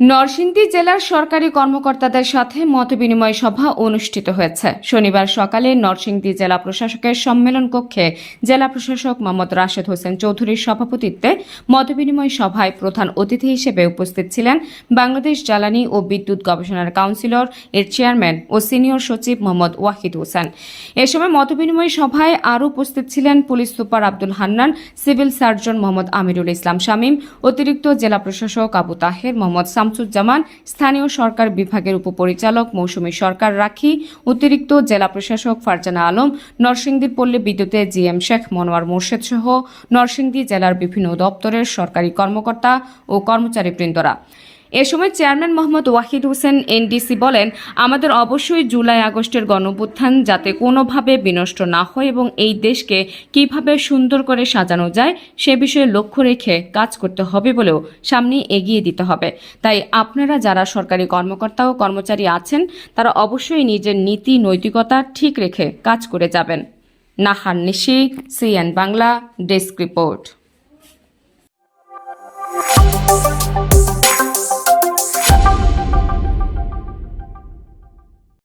নরসিংদী জেলার সরকারি কর্মকর্তাদের সাথে মতবিনিময় সভা অনুষ্ঠিত হয়েছে। শনিবার সকালে নরসিংদী জেলা প্রশাসকের সম্মেলন কক্ষে জেলা প্রশাসক মোহাম্মদ রাশেদ হোসেন চৌধুরীর সভাপতিত্বে মতবিনিময় সভায় প্রধান অতিথি হিসেবে উপস্থিত ছিলেন বাংলাদেশ জ্বালানি ও বিদ্যুৎ গবেষণার কাউন্সিলর, এর চেয়ারম্যান ও সিনিয়র সচিব মোহাম্মদ ওয়াহিদ হোসেন। এ সময় মতবিনিময় সভায় আরও উপস্থিত ছিলেন police super Abdul Hannan, civil surgeon Mohammad Amirul Islam Shamim, অতিরিক্ত জেলা প্রশাসক আবু তাহের মোহাম্মদ শামসুজ্জামান স্থানীয় সরকার বিভাগের উপপরিচালক মৌসুমী সরকার রাখি, অতিরিক্ত জেলা প্রশাসক ফারজানা আলম নরসিংদী পল্লী জি এম শেখ মনোয়ার মোর্শেদ সহ নরসিংদী জেলার বিভিন্ন দপ্তরের সরকারি কর্মকর্তা ও কর্মচারীবৃন্দরা। এ সময় চেয়ারম্যান মোহাম্মদ ওয়াহিদ হোসেন এনডিসি বলেন, আমাদের অবশ্যই জুলাই আগস্টের গণঅভ্যুত্থান যাতে কোনোভাবে বিনষ্ট না হয় এবং এই দেশকে কীভাবে সুন্দর করে সাজানো যায় সে বিষয়ে লক্ষ্য রেখে কাজ করতে হবে বলেও সামনে এগিয়ে দিতে হবে। তাই আপনারা যারা সরকারি কর্মকর্তা ও কর্মচারী আছেন, তারা অবশ্যই নিজের নীতি, নৈতিকতা ঠিক রেখে কাজ করে যাবেন। Nahar Nishi, CN Bangla, desk report.